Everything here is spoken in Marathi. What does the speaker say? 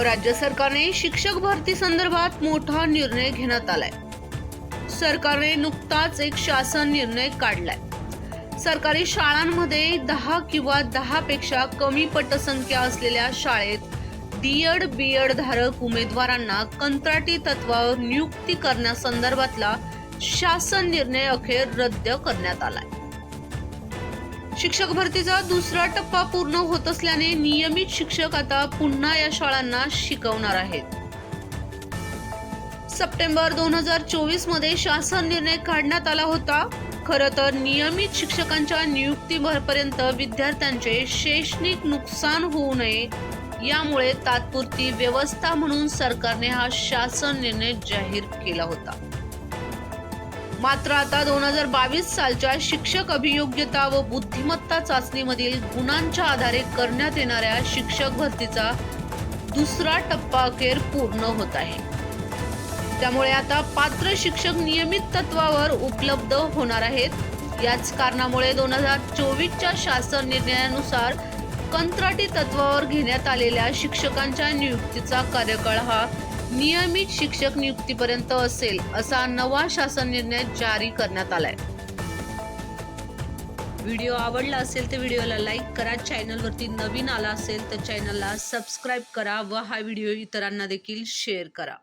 राज्य सरकारने शिक्षक भरती संदर्भात मोठा निर्णय घेण्यात आलाय. सरकारने नुकताच एक शासन निर्णय काढलाय. सरकारी शाळांमध्ये दहा किंवा दहा पेक्षा कमी पटसंख्या असलेल्या शाळेत डीएड बीएड धारक उमेदवारांना कंत्राटी तत्वावर नियुक्ती करण्यासंदर्भातला शासन निर्णय अखेर रद्द करण्यात आलाय. शिक्षक भरतीचा दुसरा टप्पा पूर्ण होत असल्याने नियमित शिक्षक आता पुन्हा या शाळांना शिकवणार आहेत. सप्टेंबर दोन हजार चोवीसमध्ये शासन निर्णय काढण्यात आला होता. खरं तर नियमित शिक्षकांच्या नियुक्तीभरपर्यंत विद्यार्थ्यांचे शैक्षणिक नुकसान होऊ नये यामुळे तात्पुरती व्यवस्था म्हणून सरकारने हा शासन निर्णय जाहीर केला होता. मात्र आता दोन हजार बावीस सालच्या शिक्षक अभियोग्यता व बुद्धिमत्ता चाचणीमधील गुणांच्या आधारे करण्यात येणाऱ्या शिक्षक भरतीचा दुसरा टप्पा अखेर पूर्ण होत आहे. त्यामुळे आता पात्र शिक्षक नियमित तत्वावर उपलब्ध होणार आहेत. याच कारणामुळे दोन हजार चोवीसच्या शासन निर्णयानुसार कंत्राटी तत्वावर घेण्यात आलेल्या शिक्षकांच्या नियुक्तीचा कार्यकाळ हा नियमित शिक्षक नियुक्तीपर्यंत असेल असा नवा शासन निर्णय जारी करण्यात आलाय. व्हिडिओ आवडला असेल तर व्हिडिओला लाईक करा चॅनलवरती नवीन आला असेल तर चॅनलला सबस्क्राईब करा व हा व्हिडिओ इतरांना देखील शेअर करा.